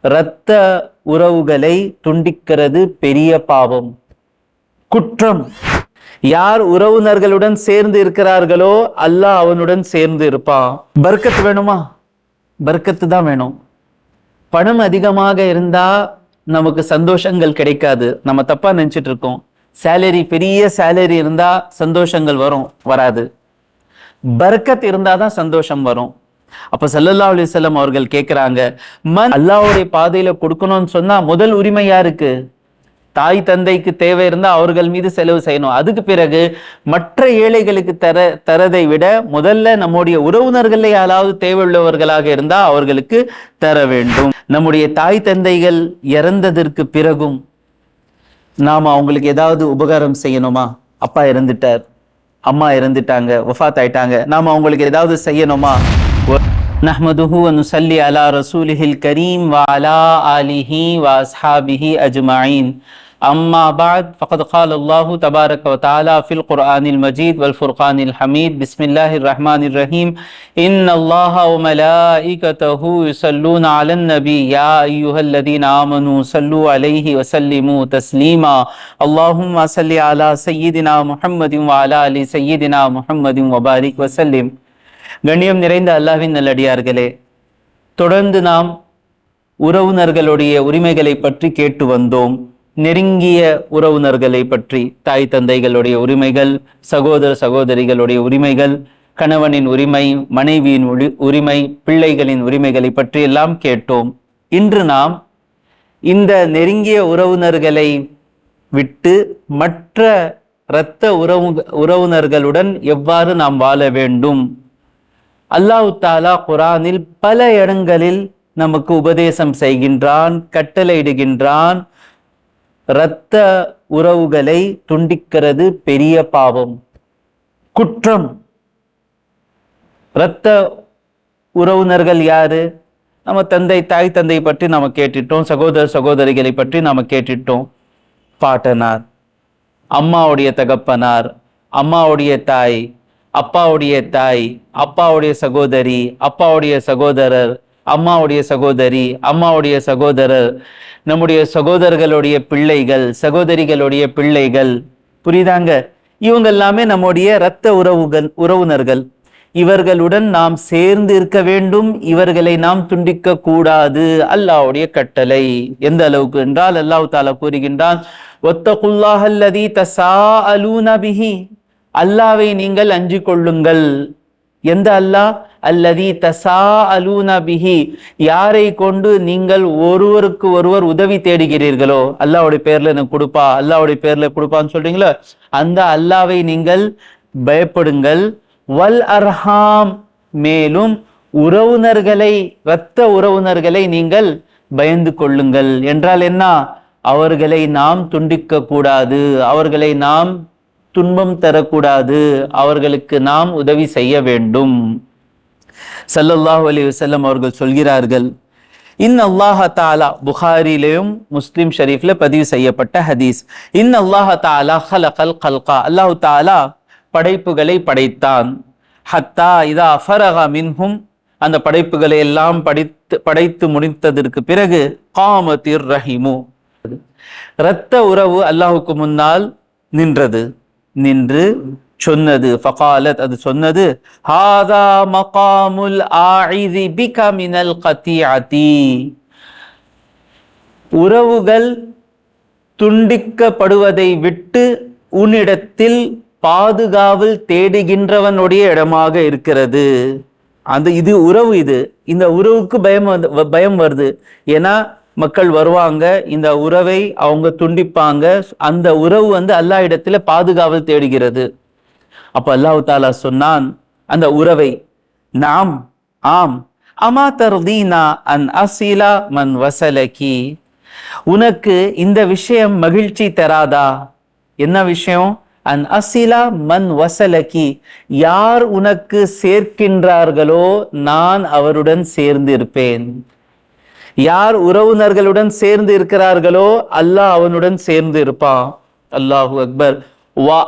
இரத்த உறவுகளை துண்டிக்கிறது பெரிய பாவம். குற்றம். யார் உறவினர்களுடன் சேர்ந்து இருக்கிறார்களோ அல்லாஹ் அவனுடன் சேர்ந்து இருப்பான். பர்க்கத்து வேணுமா? பர்க்கத்து தான் வேணும். பணம் அதிகமாக இருந்தா நமக்கு சந்தோஷங்கள் கிடைக்காது. நம்ம தப்பா நினைச்சிட்டு இருக்கோம். சேலரி பெரிய சேலரி இருந்தா சந்தோஷங்கள் வரும் வராது. பர்க்கத் இருந்தாதான் சந்தோஷம் வரும். அப்ப சல்லல்லா அலி செல்லம் அவர்கள் கேட்கிறாங்க மன் அல்லாவுடைய பாதையில கொடுக்கணும்னு சொன்னா முதல் உரிமை யாருக்கு? தாய் தந்தைக்கு தேவை இருந்தா அவர்கள் மீது செலவு செய்யணும். அதுக்கு பிறகு மற்ற ஏழைகளுக்கு தர தரதை விட முதல்ல நம்முடைய உறவினர்கள் யாராவது தேவையுள்ளவர்களாக இருந்தா அவர்களுக்கு தர வேண்டும். நம்முடைய தாய் தந்தைகள் இறந்ததற்கு பிறகும் நாம அவங்களுக்கு ஏதாவது உபகாரம் செய்யணுமா? அப்பா இறந்துட்டார் அம்மா இறந்துட்டாங்க வஃபாத் ஆயிட்டாங்க. நாம அவங்களுக்கு ஏதாவது செய்யணுமா? نحمده ونصلي على رسوله الكريم وعلى آله وأصحابه أجمعين. أما بعد فقد قال الله تبارك وتعالى في القرآن المجيد والفرقان الحميد. بسم الله الرحمن الرحيم. إن الله وملائكته يصلون على النبي. يا أيها الذين آمنوا صلوا عليه وسلموا تسليما. اللهم صل على سيدنا محمد وعلى آل سيدنا محمد وبارك وسلم. கண்ணியம் நிறைந்த அல்லாவின் நல்லடியார்களே தொடர்ந்து நாம் உறவுனர்களுடைய உரிமைகளை பற்றி கேட்டு வந்தோம். நெருங்கிய உறவினர்களை பற்றி தாய் தந்தைகளுடைய உரிமைகள் சகோதர சகோதரிகளுடைய உரிமைகள் கணவனின் உரிமை மனைவியின் உரி- உரிமை பிள்ளைகளின் உரிமைகளை பற்றி எல்லாம் கேட்டோம். இன்று நாம் இந்த நெருங்கிய உறவுனர்களை விட்டு மற்ற இரத்த உறவு உறவுனர்களுடன் எவ்வாறு நாம் வாழ வேண்டும்? அல்லாஹ் தாலா குரானில் பல இடங்களில் நமக்கு உபதேசம் செய்கின்றான் கட்டளையிடுகின்றான். இரத்த உறவுகளை துண்டிக்கிறது பெரிய பாவம். குற்றம். இரத்த உறவினர்கள் யாரு? நம்ம தந்தை தாய் தந்தை பற்றி நாம் கேட்டுட்டோம் சகோதர சகோதரிகளை பற்றி நாம் கேட்டுட்டோம். பாட்டனார் அம்மாவுடைய தகப்பனார் அம்மாவுடைய தாய் அப்பாவுடைய தாய் அப்பாவுடைய சகோதரி அப்பாவுடைய சகோதரர் அம்மாவுடைய சகோதரி அம்மாவுடைய சகோதரர் நம்முடைய சகோதரர்களுடைய பிள்ளைகள் சகோதரிகளுடைய பிள்ளைகள். புரியுதாங்க? இவங்க எல்லாமே நம்முடைய இரத்த உறவுகள் உறவினர்கள். இவர்களுடன் நாம் சேர்ந்து இருக்க வேண்டும் இவர்களை நாம் துண்டிக்க கூடாது. அல்லாஹ்வுடைய கட்டளை. எந்த அளவுக்கு என்றால் அல்லாஹ் தாலா கூறுகின்றான் ஒத்த குல்லாஹல்லதி தசா அலூனபிஹி அல்லாவை நீங்கள் அஞ்சு கொள்ளுங்கள் எந்த அல்லாஹ்? அல்லதி தசா அலூனா பிஹி. யாரை கொண்டு நீங்கள் ஒருவருக்கு ஒருவர் உதவி தேடுகிறீர்களோ அல்லாஹ்வுடைய பேர்ல எனக்கு கொடுப்பா அல்லாஹ்வுடைய பேர்ல கொடுப்பான்னு சொல்றீங்களோ அந்த அல்லாவை நீங்கள் பயப்படுங்கள். வல் அர்ஹாம். மேலும் உறவுனர்களை இரத்த உறவுனர்களை நீங்கள் பயந்து கொள்ளுங்கள். என்றால் என்ன? அவர்களை நாம் துண்டிக்க கூடாது அவர்களை நாம் துன்பம் தரக்கூடாது. அவர்களுக்கு நாம் உதவி செய்ய வேண்டும். சல்லல்லாஹு அலி வசல்லம் அவர்கள் சொல்கிறார்கள் இன் அல்லாஹ தாலா புகாரிலேயும் முஸ்லிம் ஷரீஃப்ல பதிவு செய்யப்பட்ட ஹதீஸ் இன் அல்லாஹ தாலா ஹலகல் கல்கா அல்லாஹு தாலா படைப்புகளை படைத்தான். ஹத்தா இதா ஃபரக மின்ஹும் அந்த படைப்புகளை எல்லாம் படித்து படைத்து முடித்ததற்கு பிறகு காமத்திர் ரஹிமு இரத்த உறவு அல்லாஹுக்கு முன்னால் நின்றது. நின்று சொன்னது. ஃபகாலத் அது சொன்னது ஹாதா மகாமுல் ஆஇதி பிக மினல் உறவுகள் துண்டிக்கப்படுவதை விட்டு உன்னிடத்தில் பாதுகாவல் தேடுகின்றவனுடைய இடமாக இருக்கிறது. அந்த இது உறவு இது. இந்த உறவுக்கு பயம் வந்து வ- பயம் வருது. ஏன்னா மக்கள் வருவாங்க இந்த உறவை அவங்க துண்டிப்பாங்க. அந்த உறவு வந்து அல்லா இடத்துல பாதுகாவல் தேடுகிறது. அப்ப அல்லாஹு தாலா சொன்னான் அந்த உறவை நாம் ஆம் அமா தர்தீனா அன் அசிலா மன் வசலகி. உனக்கு இந்த விஷயம் மகிழ்ச்சி தராதா? என்ன விஷயம்? அன் அசிலா மன் வசலகி. யார் உனக்கு சேர்க்கின்றார்களோ நான் அவருடன் சேர்ந்து இருப்பேன் யார் உறவினர்களுடன் சேர்ந்து இருக்கிறார்களோ அல்லாஹ் அவனுடன் சேர்ந்து இருப்பான். அல்லாஹு அக்பர். வா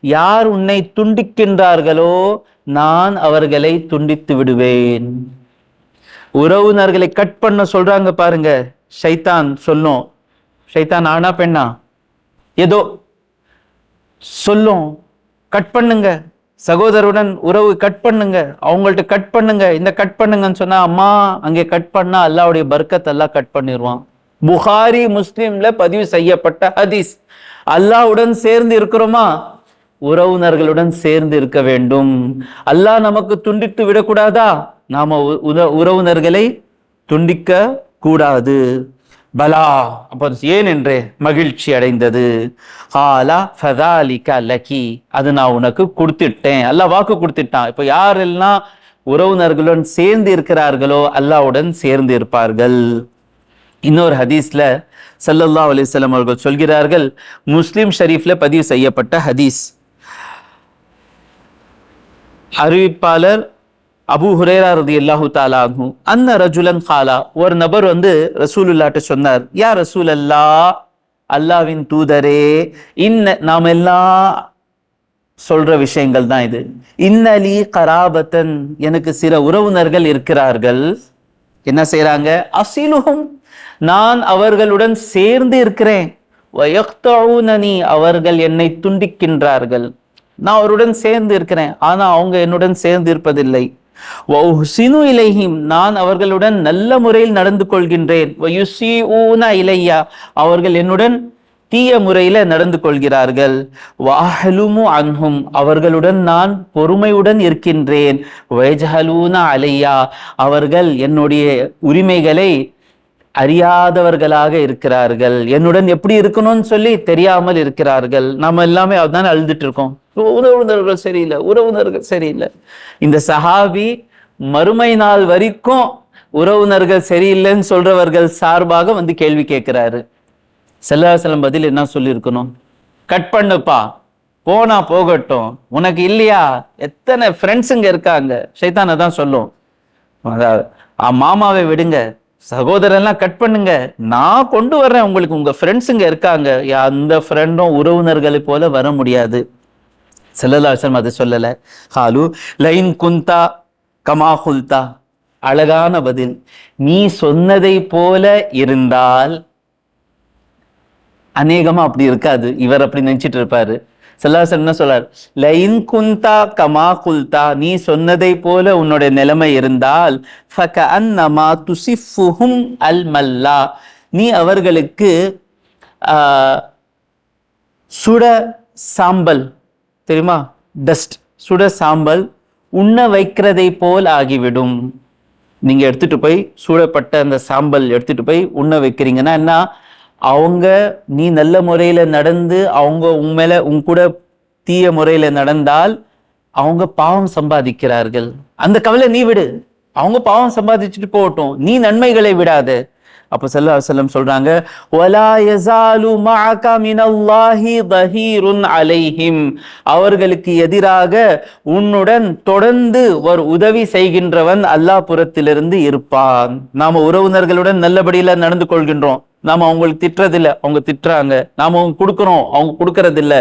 யார் உன்னை துண்டிக்கின்றார்களோ நான் அவர்களை துண்டித்து விடுவேன். உறவினர்களை கட் பண்ண சொல்றாங்க பாருங்க. ஷைத்தான் சொல்லும். ஷைத்தான் ஆனா பெண்ணா? ஏதோ சொல்லும். கட் பண்ணுங்க. சகோதரருடன் உறவு கட் பண்ணுங்க. அவங்கள்ட்ட கட் பண்ணுங்க. இந்த கட் பண்ணுங்கன்னு சொன்னா அம்மா அங்கே கட் பண்ணா அல்லாவுடைய பர்க்கத் எல்லாம் கட் பண்ணிடுவான் புகாரி முஸ்லீம்ல பதிவு செய்யப்பட்ட ஹதீஸ். அல்லாஹ்வுடன் சேர்ந்து இருக்கிறோமா? உறவினர்களுடன் சேர்ந்து இருக்க வேண்டும். அல்லாஹ் நமக்கு துண்டித்து விடக்கூடாதா? நாம உத- உறவினர்களை துண்டிக்க கூடாது பலா. அப்போ ஏன் என்று மகிழ்ச்சி அடைந்தது. ஹாலா ஃபதாலிகா லக்கி அது நான் உனக்கு கொடுத்துட்டேன். அல்லாஹ் வாக்கு கொடுத்துட்டான். இப்போ யாரெல்லாம் உறவினர்களுடன் சேர்ந்து இருக்கிறார்களோ அல்லாஹ்வுடன் சேர்ந்து இருப்பார்கள். இன்னொரு ஹதீஸ்ல சல்லல்லா அலிஸ்லாம் அவர்கள் சொல்கிறார்கள் முஸ்லீம் ஷரீஃப்ல பதிவு செய்யப்பட்ட ஹதீஸ். அறிவிப்பாளர் அபு ஹுரேரா ரதி அல்லாஹு அன்ஹு அன்ன ரஜுலன் காலா ஒரு நபர் வந்து ரசூலுல்லாட்ட சொன்னார் யா ரசூல் அல்லா அல்லாவின் தூதரே இன்ன நாம் எல்லாம் சொல்ற விஷயங்கள் தான் இது. இன்னலி கராபத்தன் எனக்கு சில உறவினர்கள் இருக்கிறார்கள். என்ன செய்யறாங்க அசிலுகும் நான் அவர்களுடன் சேர்ந்து இருக்கிறேன். வயக்தஊனனி அவர்கள் என்னை துண்டிக்கின்றார்கள். நான் அவருடன் சேர்ந்து இருக்கிறேன் ஆனா அவங்க என்னுடன் சேர்ந்து இருப்பதில்லை. சினு இலைஹிம் நான் அவர்களுடன் நல்ல முறையில் நடந்து கொள்கின்றேன். இலையா அவர்கள் என்னுடன் தீய முறையில நடந்து கொள்கிறார்கள். வாஹலுமு அன்ஹும் அவர்களுடன் நான் பொறுமையுடன் இருக்கின்றேன். வைஜஹலூனா அலையா அவர்கள் என்னுடைய உரிமைகளை அறியாதவர்களாக இருக்கிறார்கள். என்னுடன் எப்படி இருக்கணும்னு சொல்லி தெரியாமல் இருக்கிறார்கள். நம்ம எல்லாமே அதுதான் அழுதுட்டு இருக்கோம். உறவுணர்கள் சரியில்லை உறவுணர்கள் சரியில்லை. இந்த சஹாபி மறுமை நாள் வரைக்கும் உறவுணர்கள் சரியில்லைன்னு சொல்றவர்கள் சார்பாக வந்து கேள்வி கேட்கிறாரு. செல்லாசலம் பதில் என்ன சொல்லியிருக்கணும்? கட் பண்ணுப்பா. போனா போகட்டும். உனக்கு இல்லையா? எத்தனை ஃப்ரெண்ட்ஸுங்க இருக்காங்க? சைத்தானை தான் சொல்லும். அதாவது, மாமாவை விடுங்க. சகோதரெல்லாம் கட் பண்ணுங்க. நான் கொண்டு வர்றேன் உங்களுக்கு. உங்க ஃப்ரெண்ட்ஸுங்க இருக்காங்க. அந்த ஃப்ரெண்டும் உறவினர்களை போல வர முடியாது. செல்லலாசன் அதை சொல்லலை. ஹாலு லைன் குந்தா கமா குல்தா. அழகான பதில். நீ சொன்னதை போல இருந்தால் அநேகமா அப்படி இருக்காது. இவர் அப்படி நினைச்சிட்டு இருப்பாரு. செல்லாசன் என்ன சொல்றார்? லைன் குந்தா கமா குல்தா நீ சொன்னதை போல உன்னுடைய நிலைமை இருந்தால் ஃபகஅன்னமா துசிஃபுஹும் அல் மல்லா நீ அவர்களுக்கு சுட சாம்பல் தெரியுமா? டஸ்ட் சுட சாம்பல் உண்ண வைக்கிறதை போல் ஆகிவிடும். நீங்க எடுத்துட்டு போய் சூடப்பட்ட அந்த சாம்பல் எடுத்துட்டு போய் உண்ண வைக்கிறீங்கன்னா என்ன? அவங்க நீ நல்ல முறையில் நடந்து அவங்க உன் மேலே உன் கூட தீய முறையில் நடந்தால் அவங்க பாவம் சம்பாதிக்கிறார்கள். அந்த கவலை நீ விடு. அவங்க பாவம் சம்பாதிச்சுட்டு போகட்டும். நீ நன்மைகளை விடாத. அப்போ செல்ல செல்லம் சொல்றாங்க ஒலா யஸாலு மஅக தஹீருன் அலைஹிம். அவர்களுக்கு எதிராக உன்னுடன் தொடர்ந்து ஒரு உதவி செய்கின்றவன் அல்லாஹ் புறத்திலிருந்து இருப்பான். நாம உறவினர்களுடன் நல்லபடியில நடந்து கொள்கின்றோம். நாம அவங்களுக்கு திட்டுறதில்ல. அவங்க திட்டுறாங்க. நாம அவங்க கொடுக்குறோம். அவங்க கொடுக்கறதில்ல.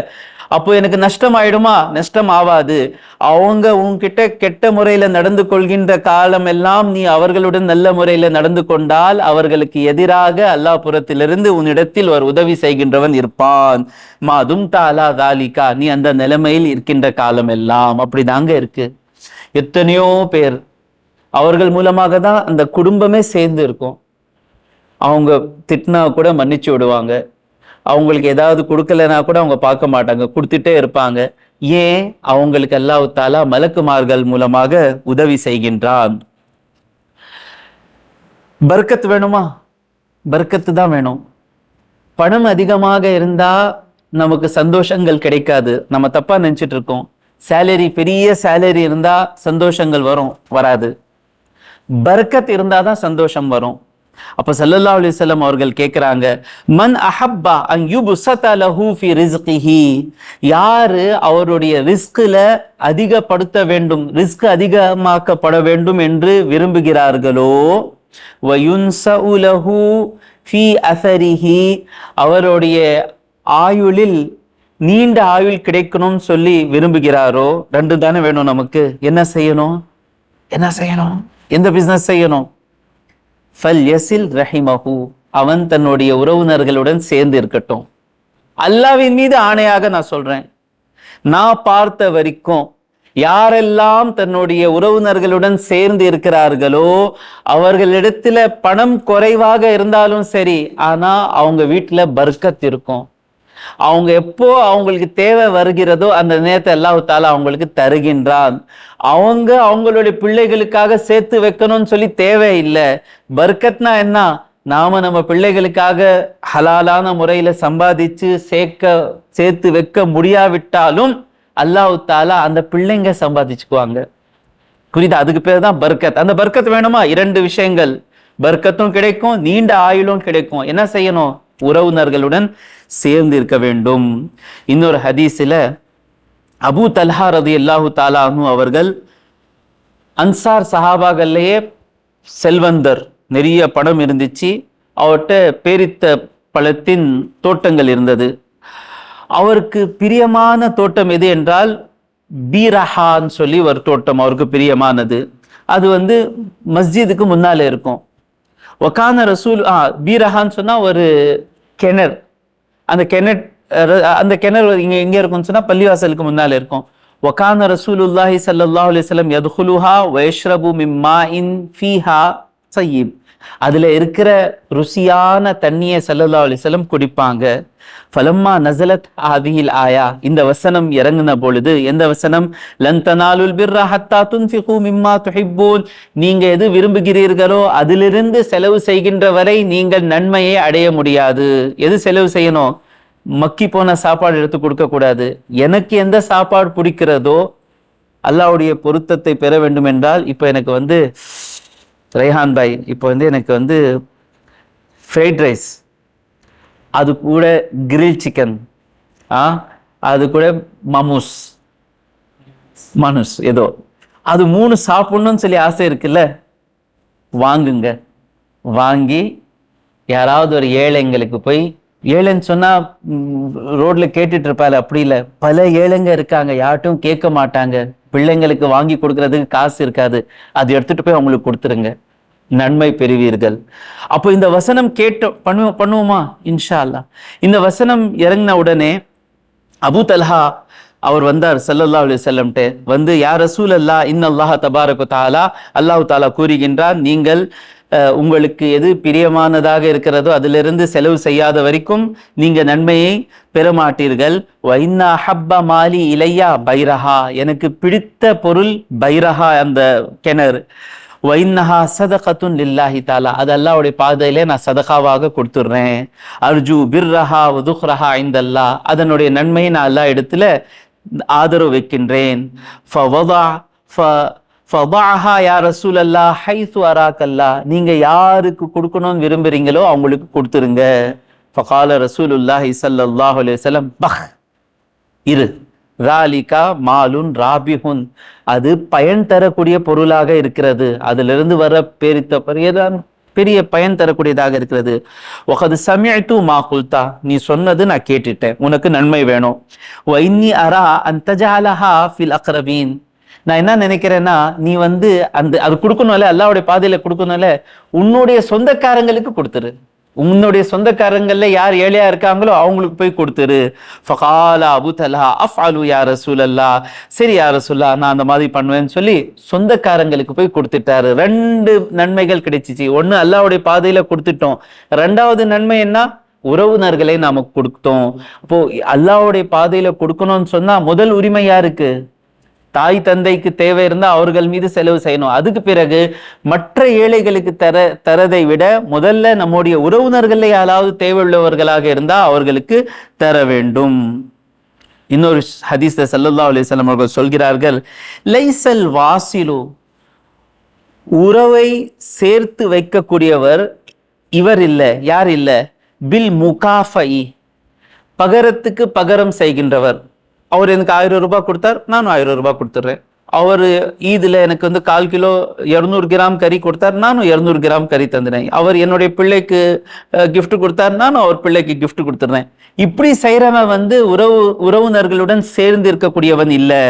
அப்போ எனக்கு நஷ்டம் ஆயிடுமா நஷ்டம் ஆவாது அவங்க உன்கிட்ட கெட்ட முறையில நடந்து கொள்கின்ற காலம் எல்லாம் நீ அவர்களுடன் நல்ல முறையில நடந்து கொண்டால் அவர்களுக்கு எதிராக அல்லாஹ் புறத்திலிருந்து உன்னிடத்தில் ஒரு உதவி செய்கின்றவன் இருப்பான். மாதும் தாலா தாலிகா. நீ அந்த நிலைமையில் இருக்கின்ற காலம் எல்லாம். அப்படிதாங்க இருக்கு. எத்தனையோ பேர் அவர்கள் மூலமாக தான் அந்த குடும்பமே சேர்ந்து இருக்கும். அவங்க திட்டினா கூட மன்னிச்சு விடுவாங்க. அவங்களுக்கு ஏதாவது கொடுக்கலனா கூட அவங்க பார்க்க மாட்டாங்க கொடுத்துட்டே இருப்பாங்க. ஏன்? அவங்களுக்கு அல்லாஹ் தாலா மலக்குமார்கள் மூலமாக உதவி செய்கின்றான். பர்க்கத் வேணுமா? பர்க்கத்து தான் வேணும். பணம் அதிகமாக இருந்தா நமக்கு சந்தோஷங்கள் கிடைக்காது. நம்ம தப்பா நினைச்சிட்டு இருக்கோம். சேலரி பெரிய சேலரி இருந்தா சந்தோஷங்கள் வரும் வராது. பர்க்கத் இருந்தாதான் சந்தோஷம் வரும். அப்ப சல்லல்லா அலி சொல்லம் அவர்கள் கேக்குறாங்க மன் அஹப்பா அங் யுப்ஸத லஹு ரிஸ்கிஹி. யாரு அவருடைய ரிஸ்க்ல அதிகப்படுத்த வேண்டும் ரிஸ்க் அதிகமாக்கப்பட வேண்டும் என்று விரும்புகிறார்களோ வயுன்சஉ ஃபி அசரிஹி அவருடைய ஆயுளில் நீண்ட ஆயுள் கிடைக்கணும்னு சொல்லி விரும்புகிறாரோ ரெண்டு தானே வேணும் நமக்கு. என்ன செய்யணும்? என்ன செய்யணும்? எந்த பிசினஸ் செய்யணும்? ஃபல் யசில் ரஹிமஹு. அவன் தன்னுடைய உறவினர்களுடன் சேர்ந்து இருக்கட்டும். அல்லாவின் மீது ஆணையாக நான் சொல்றேன். நான் பார்த்த வரைக்கும் யாரெல்லாம் தன்னுடைய உறவினர்களுடன் சேர்ந்து இருக்கிறார்களோ அவர்களிடத்துல பணம் குறைவாக இருந்தாலும் சரி ஆனா அவங்க வீட்டுல பர்க்கத் இருக்கும். அவங்க எப்போ அவங்களுக்கு தேவை வருகிறதோ அந்த நேரத்தை அல்லாஹ் அவங்களுக்கு தருகின்றான். அவங்க அவங்களுடைய பிள்ளைகளுக்காக சேர்த்து வைக்கணும்னு சொல்லி தேவையில்லை பர்கத்னா பர்க்கத்னா என்ன? நாம நம்ம பிள்ளைகளுக்காக ஹலாலான முறையில சம்பாதிச்சு சேர்க்க சேர்த்து வைக்க முடியாவிட்டாலும் அல்லாஹு தாலா அந்த பிள்ளைங்க சம்பாதிச்சுக்குவாங்க. புரியுதா? அதுக்கு பேர் தான் பர்க்கத். அந்த பர்க்கத் வேணுமா? இரண்டு விஷயங்கள். பர்க்கத்தும் கிடைக்கும் நீண்ட ஆயுளும் கிடைக்கும். என்ன செய்யணும்? உறவினர்களுடன் சேர்ந்து இருக்க வேண்டும். இன்னொரு ஹதீஸில் அபூ தல்ஹா ரதி அல்லாஹு தாலானு அவர்கள் அன்சார் சஹாபாகல்லையே செல்வந்தர் நிறைய பணம் இருந்துச்சு. அவர்கிட்ட பேரித்த பழத்தின் தோட்டங்கள் இருந்தது. அவருக்கு பிரியமான தோட்டம் எது என்றால் பீரஹான்னு சொல்லி ஒரு தோட்டம் அவருக்கு பிரியமானது. அது வந்து மஸ்ஜிதுக்கு முன்னால் இருக்கும். ஒக்கான ரசூல் ஆ பீரஹான்னு சொன்னால் ஒரு கிணறு. அந்த கிணட் அந்த கிணறு இங்கே எங்கே இருக்கும்னு சொன்னால் பள்ளிவாசலுக்கு முன்னால் இருக்கும். ஒகான ரசூலுல்லாஹி சல்லாஹ் அலிஸ்லம் யதுஹுலுஹா வைஷ்ரபு மிம்மா இன் ஃபீஹா சயீப் அதுல இருக்கிற ருசியான தண்ணியை சல்லல்லா அலிசலம் குடிப்பாங்க. ஃபலம்மா நசலத் ஆவியில் ஆயா. இந்த வசனம் இறங்கின பொழுது எந்த வசனம்? லந்தனாலுல் பிர்ரா ஹத்தா துன்ஃபிகு மிம்மா துஹிப்பூன். நீங்க எது விரும்புகிறீர்களோ அதிலிருந்து செலவு செய்கின்ற வரை நீங்கள் நன்மையை அடைய முடியாது. எது செலவு செய்யணும்? மக்கி போன சாப்பாடு எடுத்து கொடுக்கக்கூடாது எனக்கு எந்த சாப்பாடு பிடிக்கிறதோ அல்லாவுடைய பொருத்தத்தை பெற வேண்டும் என்றால் இப்போ எனக்கு வந்து ரெய்ஹான் பாய் இப்போ வந்து எனக்கு வந்து ஃப்ரைட் ரைஸ் அது கூட கிரில் சிக்கன் ஆ அது கூட மமூஸ் மனுஸ் ஏதோ. அது மூணு சாப்பிடணும்னு சொல்லி ஆசை இருக்குல்ல? வாங்குங்க. வாங்கி யாராவது ஒரு ஏழைங்களுக்கு போய் ஏழைன்னு சொன்னால் ரோட்டில் ரோட்ல கேட்டுட்டு இருப்பாள் அப்படி இல்லை. பல ஏழைங்க இருக்காங்க யார்ட்டும் கேட்க மாட்டாங்க. பிள்ளைங்களுக்கு வாங்கி கொடுக்கறதுக்கு காசு இருக்காது. அது எடுத்துட்டு போய் அவங்களுக்கு கொடுத்துருங்க. நன்மை பெறுவீர்கள். அப்போ இந்த வசனம் கேட்டு பண்ணுவோம் பண்ணுவோமா? இன்ஷா அல்லாஹ் இந்த வசனம் இறங்கின உடனே அபு தல்ஹா அவர் வந்தார் சல்லல்லா அலி செல்லம்ட்டு வந்து யார் ரசூல் அல்லா இன்னல்லாஹ தபாரக தாலா அல்லாஹ் தாலா கூறுகின்றார் நீங்கள் உங்களுக்கு எது பிரியமானதாக இருக்கிறதோ அதிலிருந்து செலவு செய்யாத வரைக்கும் நீங்கள் நன்மையை பெறமாட்டீர்கள் வைன்னா ஹப்ப மாலி இலையா பைரஹா. எனக்கு பிடித்த பொருள் பைரஹா அந்த கிணறு. வைன்னஹா சதகத்துன் லில்லாஹி தாலா அது அல்லாவுடைய பாதையிலே நான் சதகாவாக கொடுத்துட்றேன் அர்ஜு பிர்ரஹா வதுஹ்ரஹா ஐந்தல்லா அதனுடைய நன்மையை நான் எல்லா இடத்துல ஆதரவு வைக்கின்றேன். ஃபவதா ஃப ஃபதாஹா யா ரசூலல்லா ஹைசு அராக்கல்லா நீங்கள் யாருக்கு கொடுக்கணும்னு விரும்புகிறீங்களோ அவங்களுக்கு கொடுத்துருங்க. ஃபகால ரசூலுல்லாஹி ஸல்லல்லாஹு அலைஹி வஸல்லம் பஹ் இரு. ராலிகா மாலுன் ராபிஹுன். அது பயன் தரக்கூடிய பொருளாக இருக்கிறது. அதிலிருந்து வர பேரித்த பெரியதான் பெரிய பயன் தரக்கூடியதாக இருக்கிறது. ஒகது சமயத்து மா குல்தா. நீ சொன்னது நான் கேட்டுட்டேன். உனக்கு நன்மை வேணும். வைன்னி அரா அந்தஜாலஹா ஃபில் அக்ரபீன். நான் என்ன நினைக்கிறேன்னா நீ வந்து அந்த அது கொடுக்கணும்ல அல்லாவுடைய பாதையில கொடுக்கணும்ல உன்னுடைய சொந்தக்காரங்களுக்கு கொடுத்துரு. உன்னுடைய சொந்தக்காரங்கள்ல யார் ஏழையா இருக்காங்களோ அவங்களுக்கு போய் கொடுத்துரு. ஃபகாலா அபுதலா அஃப் அலு யா ரசூலல்லா. சரி யார் ரசூல்லா நான் அந்த மாதிரி பண்ணுவேன்னு சொல்லி சொந்தக்காரங்களுக்கு போய் கொடுத்துட்டாரு. ரெண்டு நன்மைகள் கிடைச்சிச்சு. ஒன்று அல்லாவுடைய பாதையில கொடுத்துட்டோம். ரெண்டாவது நன்மை என்ன? உறவினர்களை நாம கொடுத்தோம். அப்போ அல்லாவுடைய பாதையில கொடுக்கணும்னு சொன்னா முதல் உரிமை யாருக்கு? தாய் தந்தைக்கு தேவை இருந்தால் அவர்கள் மீது செலவு செய்யணும். அதுக்கு பிறகு மற்ற ஏழைகளுக்கு தர தரதை விட முதல்ல நம்முடைய உறவினர்கள் யாராவது தேவையுள்ளவர்களாக இருந்தால் அவர்களுக்கு தர வேண்டும். இன்னொரு ஹதீஸ்ல சல்லா அலைஹி அவர்கள் சொல்கிறார்கள் லைசல் வாசிலு உறவை சேர்த்து வைக்கக்கூடியவர் இவர் இல்லை யார் இல்லை? பில் முகாஃபை பகரத்துக்கு பகரம் செய்கின்றவர். அவர் எனக்கு ஆயிரம் ரூபாய் கொடுத்தார் நானும் ஆயிரம் ரூபாய் கொடுத்துட்றேன் அவர் ஈதில் எனக்கு வந்து கால் கிலோ இரநூறு கிராம் கறி கொடுத்தார் நானும் இரநூறு கிராம் கறி தந்துனேன். அவர் என்னுடைய பிள்ளைக்கு கிஃப்ட் கொடுத்தார் நானும் அவர் பிள்ளைக்கு கிஃப்ட் கொடுத்துட்றேன் இப்படி செய்கிறவன் வந்து உறவு உறவினர்களுடன் சேர்ந்து இருக்கக்கூடியவன் இல்லை.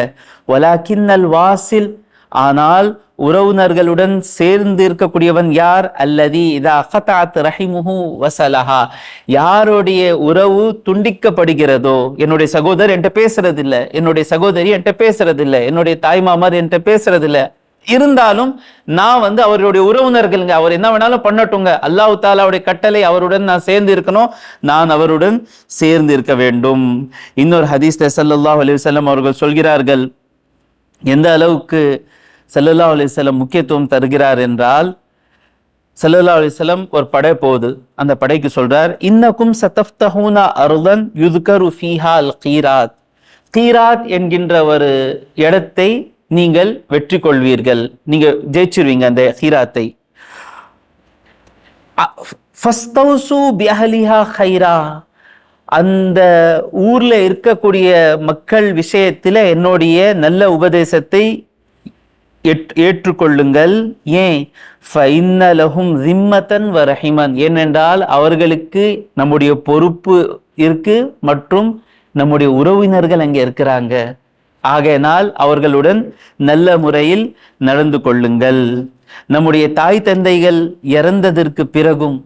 வலாக்கின்னல் வாசில் ஆனால் உறவினர்களுடன் சேர்ந்து இருக்கக்கூடியவன் யார்? அல்லதி இதா அகதாத் ரஹிமுஹு வசலஹா. யாருடைய உறவு துண்டிக்கப்படுகிறதோ? என்னுடைய சகோதரர் என்கிட்ட பேசுறதில்லை. என்னுடைய சகோதரி என்கிட்ட பேசுறதில்லை. என்னுடைய தாய்மாமர் என்கிட்ட பேசுறதில்லை. இருந்தாலும் நான் வந்து அவருடைய உறவினர்களுங்க அவர் என்ன வேணாலும் பண்ணட்டுங்க அல்லாஹு தாலாவுடைய கட்டளை அவருடன் நான் சேர்ந்து இருக்கணும். நான் அவருடன் சேர்ந்து இருக்க வேண்டும். இன்னொரு ஹதீஸ் ஸல்லல்லாஹு அலி வல்லம் அவர்கள் சொல்கிறார்கள் எந்த அளவுக்கு செல்லல்லா அலைஹி முக்கியத்துவம் தருகிறார் என்றால் செல்லல்லா அலைஹி ஒரு படை போகுது. அந்த படைக்கு சொல்றார் இன்னக்கும் சதஃப்தஹூன அருதன் யுத்கரு ஃபீஹா அல் கீராத். கீராத் என்கின்ற ஒரு இடத்தை நீங்கள் வெற்றி கொள்வீர்கள். நீங்க ஜெயிச்சிருவீங்க அந்த ஹீராத்தை ஃபஸ்தௌசு அந்த ஊர்ல இருக்கக்கூடிய மக்கள் விஷயத்துல என்னுடைய நல்ல உபதேசத்தை ஏற்றுக்கொள்ளுங்கள். ஏன்? ஃபைன்ன ஜிம்மத்தன் வரஹிமன். ரஹிமன் ஏனென்றால் அவர்களுக்கு நம்முடைய பொறுப்பு இருக்கு மற்றும் நம்முடைய உறவினர்கள் அங்கே இருக்கிறாங்க. ஆகையினால் அவர்களுடன் நல்ல முறையில் நடந்து கொள்ளுங்கள். நம்முடைய தாய் தந்தைகள் இறந்ததற்கு பிறகும்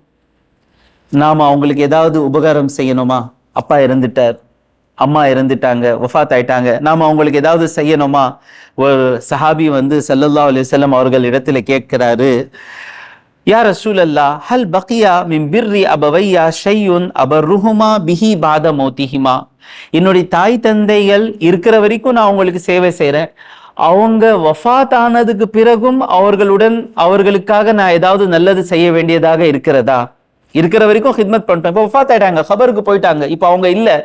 நாம் அவங்களுக்கு ஏதாவது உபகாரம் செய்யணுமா? அப்பா இறந்துட்டார். அம்மா இறந்துட்டாங்க ஒஃபாத் ஆயிட்டாங்க நாம் அவங்களுக்கு ஏதாவது செய்யணுமா? ஒரு சஹாபி வந்து சல்லல்லா அலிசல்லம் அவர்கள் இடத்துல கேட்கிறாரு யார் ரசூலல்லா ஹல் பக்கியா மின் பிர்ரி அபவையா ஷையுன் அபர்ருஹுமா பிஹி பாத மோத்திஹிமா? என்னுடைய தாய் தந்தைகள் இருக்கிற வரைக்கும் நான் அவங்களுக்கு சேவை செய்கிறேன் அவங்க வஃபாத் ஆனதுக்கு பிறகும் அவர்களுடன் அவர்களுக்காக நான் ஏதாவது நல்லது செய்ய வேண்டியதாக இருக்கிறதா? இருக்கிற வரைக்கும் ஹித்மத் பண்ணிட்டோம் இப்போ ஒஃபாத் ஆயிட்டாங்க கபருக்கு போயிட்டாங்க. இப்போ அவங்க இல்லை.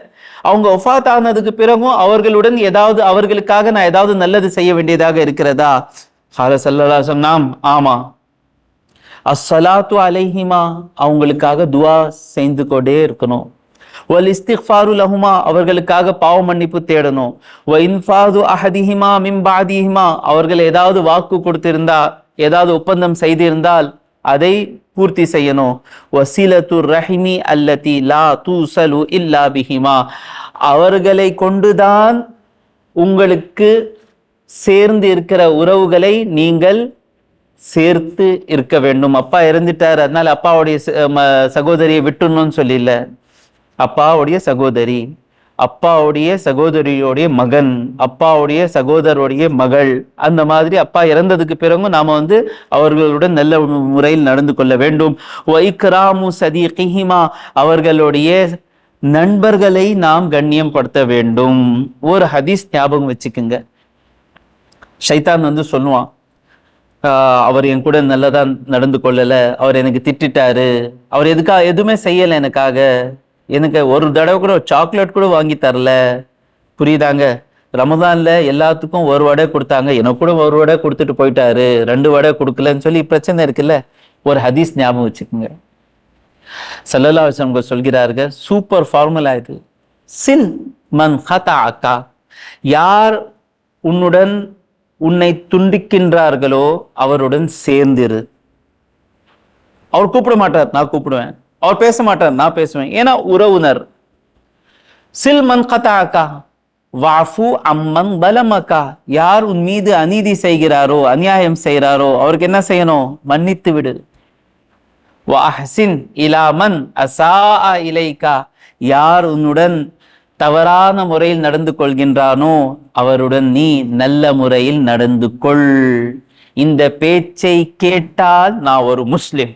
அவங்க ஒஃபாத் ஆனதுக்கு பிறகும் அவர்களுடன் ஏதாவது அவர்களுக்காக நான் ஏதாவது நல்லது செய்ய வேண்டியதாக இருக்கிறதா? ஹால சல்லாசம் நாம் ஆமா. அஸ்ஸலாத்து அலைஹிமா அவங்களுக்காக துவா செய்து கொண்டே இருக்கணும். ஒல் இஸ்திஃபாரு லஹுமா அவர்களுக்காக பாவ மன்னிப்பு தேடணும். ஒ இன்ஃபாது அஹதிஹிமா மிம்பாதிஹிமா அவர்கள் ஏதாவது வாக்கு கொடுத்திருந்தா ஏதாவது ஒப்பந்தம் செய்திருந்தால் அதை பூர்த்தி செய்யணும். வசீலத்து ரஹிமி அல்லதி லா தூசலு இல்லா பிஹிமா. அவர்களை கொண்டுதான் உங்களுக்கு சேர்ந்து இருக்கிற உறவுகளை நீங்கள் சேர்த்து இருக்க வேண்டும். அப்பா இறந்துட்டார் அதனால அப்பாவுடைய ம- சகோதரியை விட்டுணும்னு சொல்லல அப்பாவுடைய சகோதரி. அப்பாவுடைய சகோதரியோடைய மகன் அப்பாவுடைய சகோதரருடைய மகள் அந்த மாதிரி அப்பா இறந்ததுக்கு பிறகும் நாம வந்து அவர்களுடன் நல்ல முறையில் நடந்து கொள்ள வேண்டும். வைக்ராமு சதீகிஹிமா அவர்களுடைய நண்பர்களை நாம் கண்ணியப்படுத்த வேண்டும். ஒரு ஹதீஸ் ஞாபகம் வச்சுக்குங்க. ஷைத்தான் வந்து சொல்லுவான் அவர் என் கூட நல்லதாக நடந்து கொள்ளலை அவர் எனக்கு திட்டாரு அவர் எதுக்காக எதுவுமே செய்யலை எனக்காக. எனக்கு ஒரு தடவை கூட சாக்லேட் கூட வாங்கி தரல. புரியுதாங்க? ரமதானில் எல்லாத்துக்கும் ஒரு வடை கொடுத்தாங்க. எனக்கு கூட ஒரு வடை கொடுத்துட்டு போயிட்டாரு. ரெண்டு வடை கொடுக்கலன்னு சொல்லி பிரச்சனை இருக்குல்ல? ஒரு ஹதீஸ் ஞாபகம் வச்சுக்கோங்க. சல்லல்லா அவங்க சொல்கிறார்கள் சூப்பர் ஃபார்முலா இது. சில் மன் ஹதா அக்கா யார் உன்னுடன் உன்னை துண்டிக்கின்றார்களோ அவருடன் சேர்ந்திரு. அவர் கூப்பிட மாட்டார் நான் கூப்பிடுவேன். அவர் பேச மாட்டார் நான் பேசுவேன். ஏன்னா உறவுனர். சில் மன் கதாக்கா வாஃபு அம்மன் பலமக்கா. யார் உன் மீது அநீதி செய்கிறாரோ அநியாயம் செய்கிறாரோ அவருக்கு என்ன செய்யணும்? மன்னித்து விடு. வாஹசின் இலாமன் அசா இலைக்கா. யார் உன்னுடன் தவறான முறையில் நடந்து கொள்கின்றானோ அவருடன் நீ நல்ல முறையில் நடந்து கொள். இந்த பேச்சை கேட்டால் நான் ஒரு முஸ்லிம்.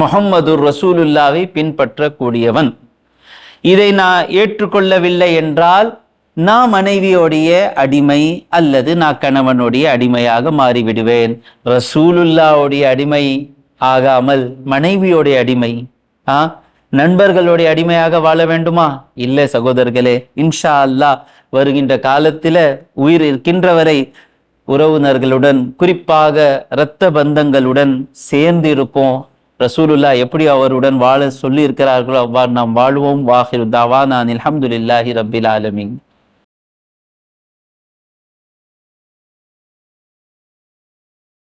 முகம்மது ரசூலுல்லாவை பின்பற்றக்கூடியவன். இதை நான் ஏற்றுக்கொள்ளவில்லை என்றால் நான் மனைவியோடைய அடிமை அல்லது நான் கணவனுடைய அடிமையாக மாறிவிடுவேன். ரசூலுல்லாவுடைய அடிமை ஆகாமல் மனைவியோடைய அடிமை ஆ நண்பர்களுடைய அடிமையாக வாழ வேண்டுமா? இல்லை சகோதரர்களே இன்ஷா அல்லாஹ் வருகின்ற காலத்தில் உயிர் இருக்கின்றவரை உறவினர்களுடன் குறிப்பாக இரத்த பந்தங்களுடன் சேர்ந்து இருப்போம் ரசூலுல்லா எப்படி அவருடன் வாழ சொல்லி இருக்கிறார்களோ அவ்வாறு நாம் வாழ்வோம். வாஹிர் தாவானான் அலமதுல்லாஹி ரபில் ஆலமின்.